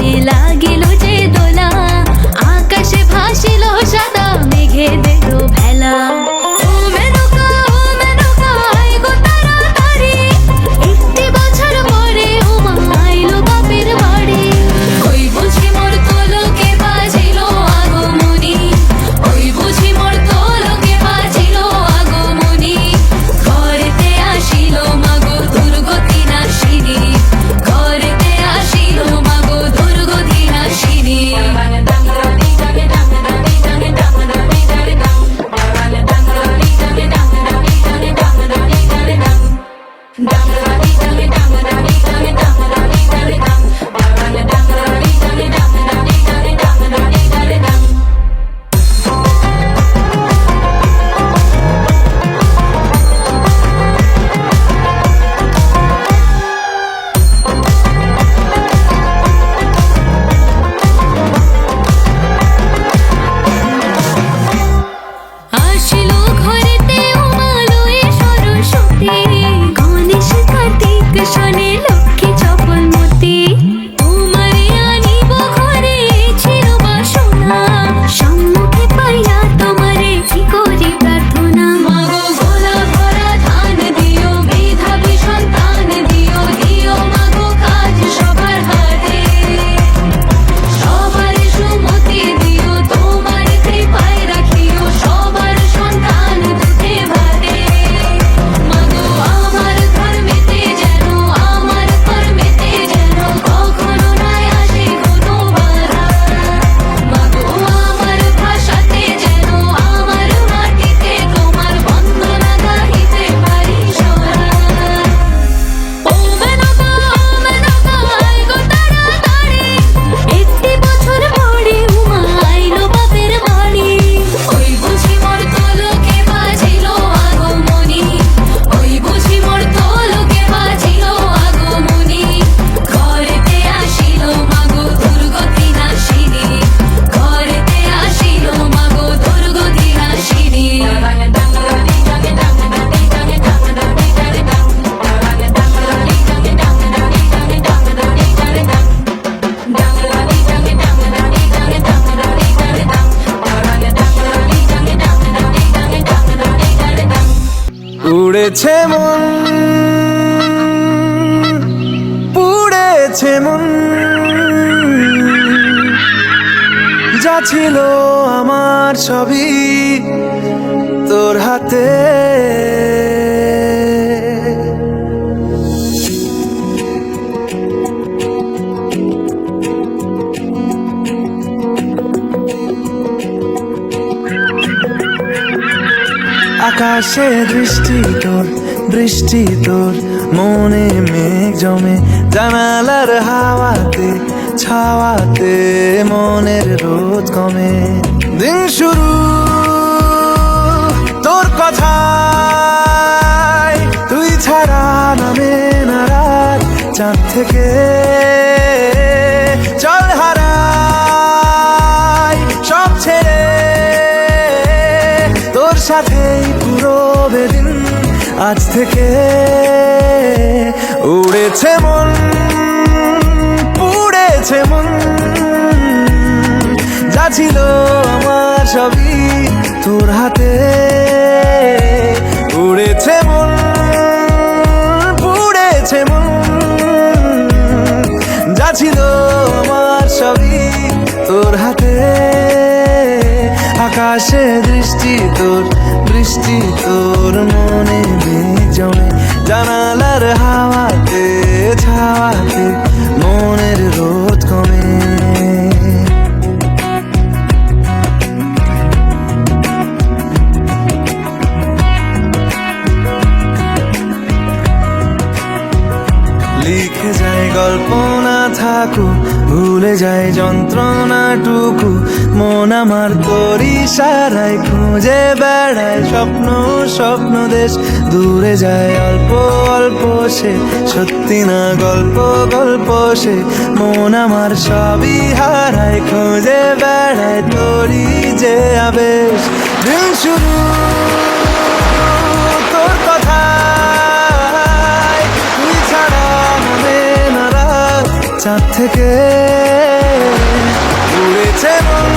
বনে লাগিল যে দোলা। আকাশে ভাসিল সাদা মেঘে দেল ছিল আমার ছবি তোর হাতে। আকাশে দৃষ্টি তোর বৃষ্টি তোর, মনে মেঘ জমে জানালার হাওয়াতে। ছাওয়াতে মনের রোদ কমে দিন শুরু, তোর কথায় তুই ছাড়া নামে না রাত চাঁদ থেকে চল হারাই সব ছেড়ে। তোর সাথেই পুরো বেদিন আজ থেকে উড়েছে মন। পুড়েছে মন, যা ছিল আমার সবই তোর হাতে। উড়েছে মন পুড়েছে মন, যা ছিল আমার সবই তোর হাতে। আকাশে দৃষ্টি তোর, বৃষ্টি তোর মনে জমে জানালার হাওয়াতে, ছাওয়াতে। মনের রোদ কমে। লিখে যায় গল্প না থাকুক ভুলে যায় যন্ত্রণাটুকু। মন আমার তোরই সারাই খুঁজে বেড়ায় স্বপ্ন স্বপ্ন দেশ। দূরে যায় অল্প অল্প সে, সত্যি না গল্প গল্প সে। মন আমার সবই হারায়, খুঁজে বেড়ায় তোরই যে আবেশ। শুরু। চাঁদ থেকে উড়েছে মন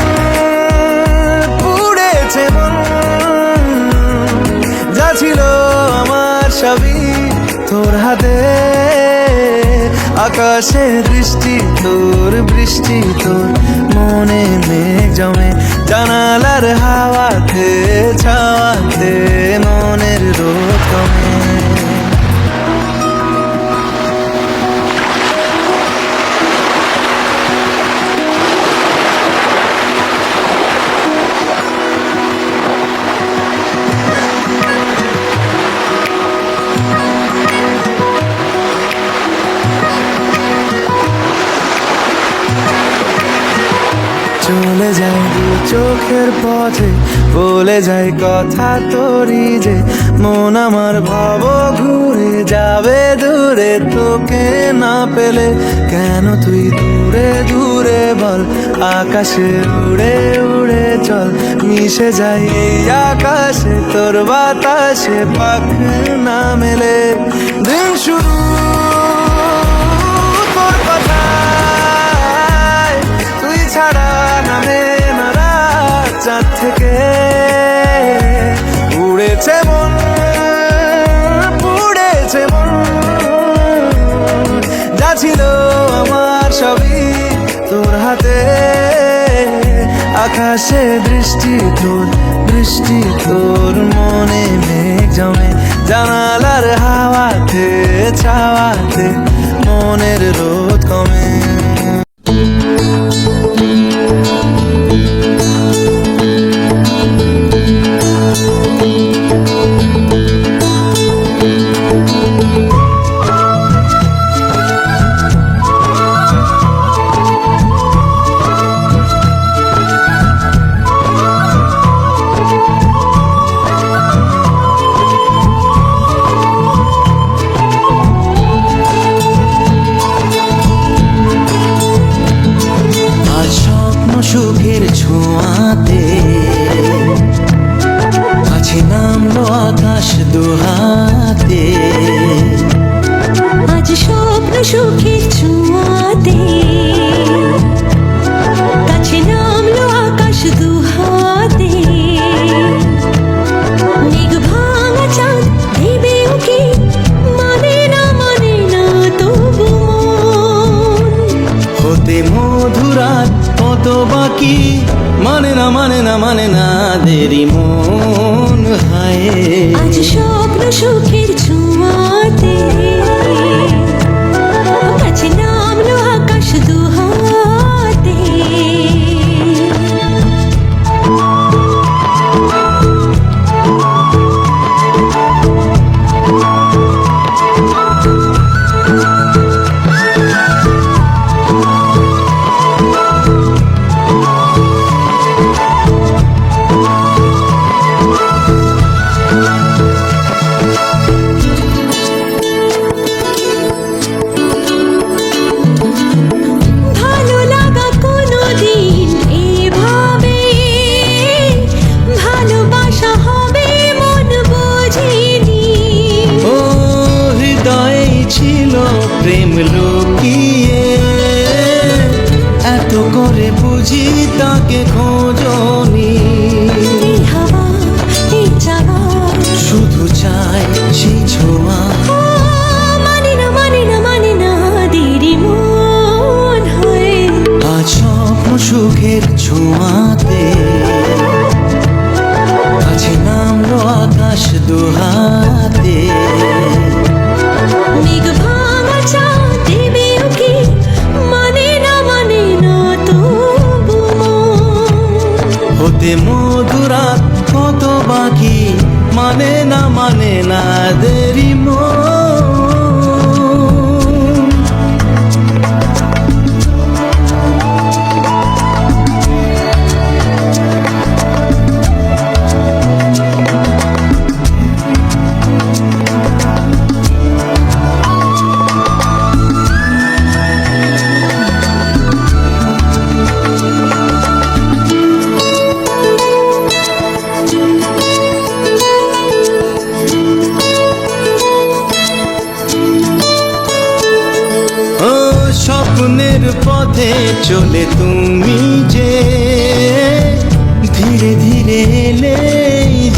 পুড়েছে মন যা ছিল আমার সবই তোর হাতে। আকাশে দৃষ্টি তোর বৃষ্টি, তোর মনে মেঘ জমে। জানালার হাওয়াতে, ছাওয়াতে মনের রোদ কমে। চলে দু চোখের পথে, বলে যায় কথা তোরই যে, মন আমার ভাব ঘুরে যাবে দূরে, তোকে না পেলে কেন তুই দূরে দূরে বল, আকাশে উড়ে উড়ে চল, মিশে যাই আকাশে, তোর বাতাসে পাখ না মেলে, দিন শুরু চাঁদ থেকে উড়েছে মন পুড়েছে মন। যা ছিল আমার সবই তোর হাতে। আকাশে দৃষ্টি তোর বৃষ্টি তোর, মনে মেঘ জমে জানালার হাওয়াতে, ছাওয়াতে, মনের রোদ কমে। মানে না মানে না দেরি মনের পথে চলে তুমি যে ধীরে ধীরে এলে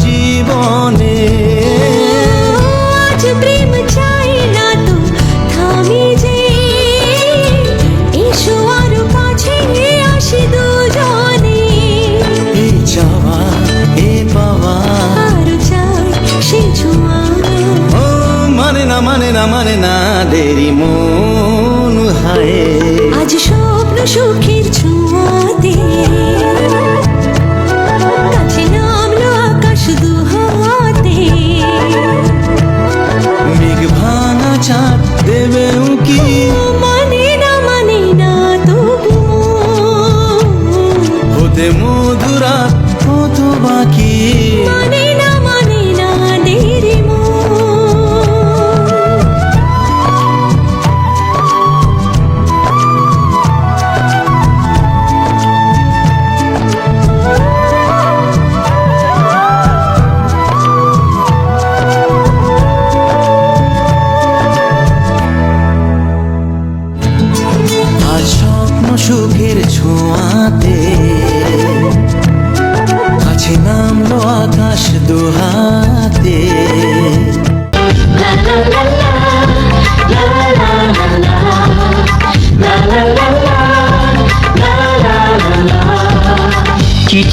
জীবনে। আজ প্রেম চাই না তো থামি যে। এসো আরও কাছে আসি দুজনে। এই চাওয়া এ পাওয়া। আরও চাই সে ছোঁয়া। ও মানে না মানে না মানে না দেরি মন হায়। আজ স্বপ্ন সুখের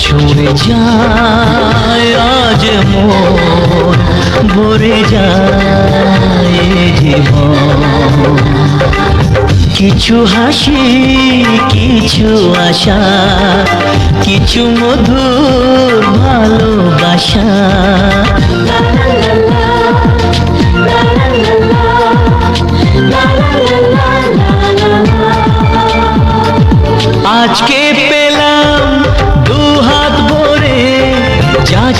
ছুঁয়ে যায় আজ ভরে যায় কিছু হাসি কিছু আশা কিছু মধুর ভালোবাসা। আজকে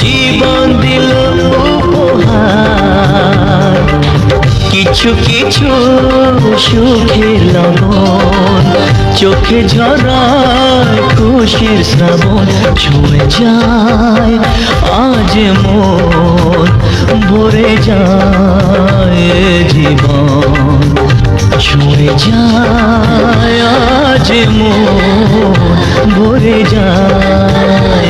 জীবন দিল উপহার। কিছু কিছু সুখের লবণ, চোখে ঝরায় খুশির শ্রাবণ, ছুঁয়ে যায় আজ মন, ভরে যায় জীবন। ছুঁয়ে যায় আজ মন, ভরে যায়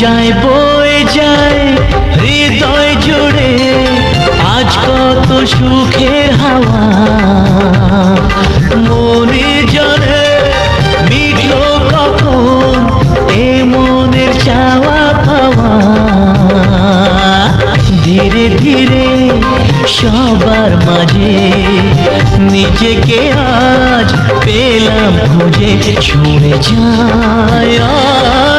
যায়, বয়ে যায়, হৃদয় জুড়ে আজ কত সুখের হাওয়া। মনে জনে মিটলো কখন এ মনের চাওয়া পাওয়া। ধীরে ধীরে সবার মাঝে নিজেকে আজ পেলাম খুঁজে, ছুঁড়ে যায়।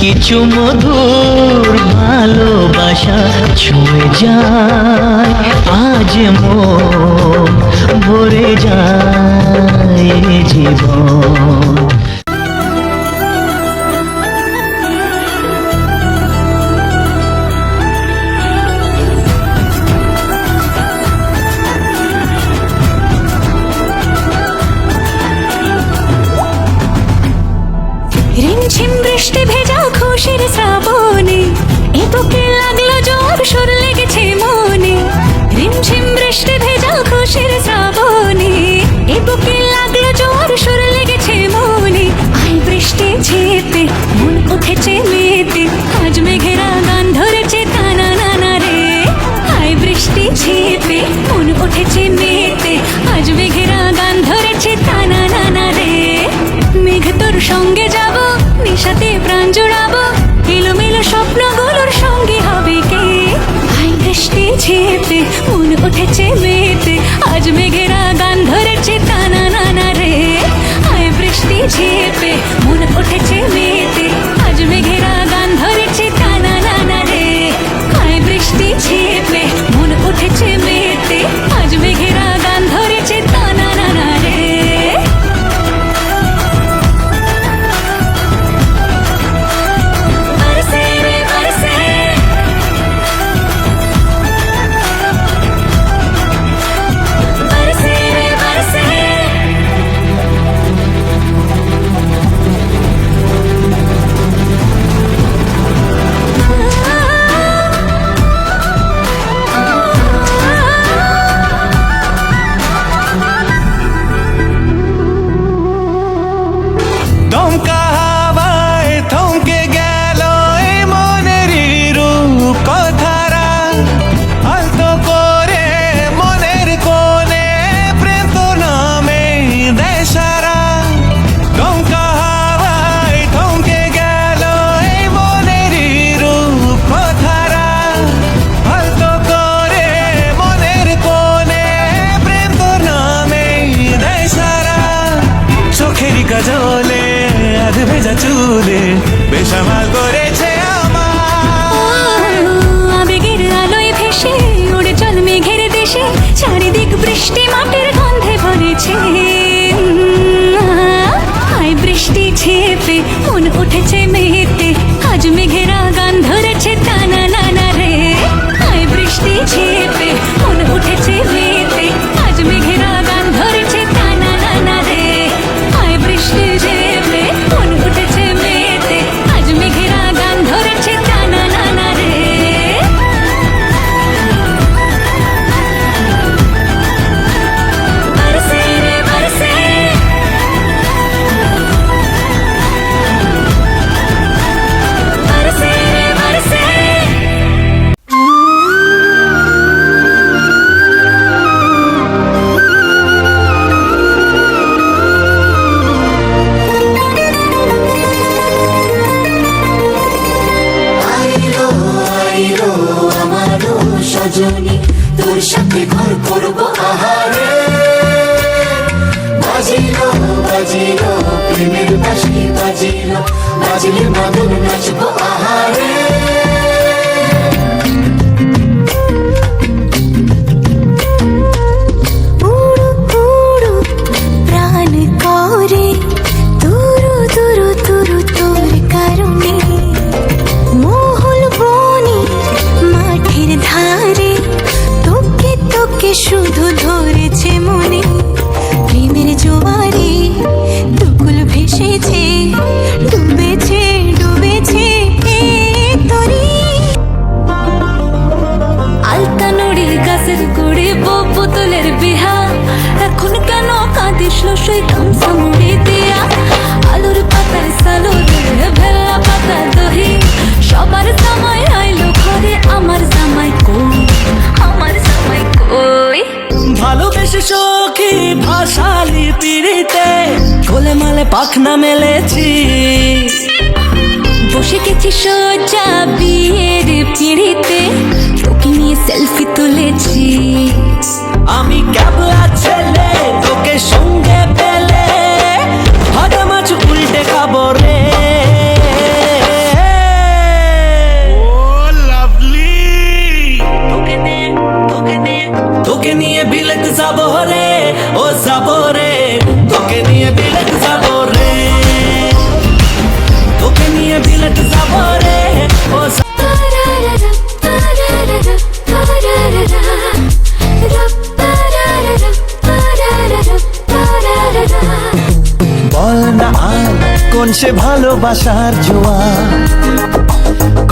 কিছু মধুর ভালোবাসা ছুঁয়ে যায় আজ মো ভরে যায় জীবন। তোকে লাগল জোর, সুর লেগেছে মনে। রিমঝিম বৃষ্টি ভেজা খুশির শ্রাবণে। এ বুকে লাগল জোর, সুর লেগেছে মনে। আই বৃষ্টি ঝেপে, মন উঠেছে মেতে। আজ মেঘেরা গান ধরেছে কানা নানা রে। আই বৃষ্টি ঝেপে, মন উঠেছে মেতে। আজ মেঘেরা গান ধরেছে কানা নানা রে। মেঘ তোর সঙ্গে যাব, নিশাতে প্রাণ জোড়াবো। এলোমেলো স্বপ্ন মন উঠেছে মেতে আজ মেঘেরা গান ধরেছে টানা নানা রে আয় বৃষ্টি ঝেপে বৃষ্টি মাটির গন্ধে ভরেছে হায়, বৃষ্টি ছেপে মন উঠেছে মেহেতে, আজ মেঘেরা গান ধরেছে তাই সেলফি তুলেছি। আমি কেবল মন সে ভালোবাসার জোয়া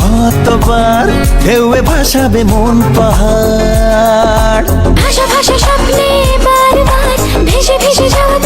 কতবার ঢেউয়ে ভাসাবে মন পাহাড়। ভাষা ভাষা স্বপ্নে বারবার ভেসে ভেসে যাওয়া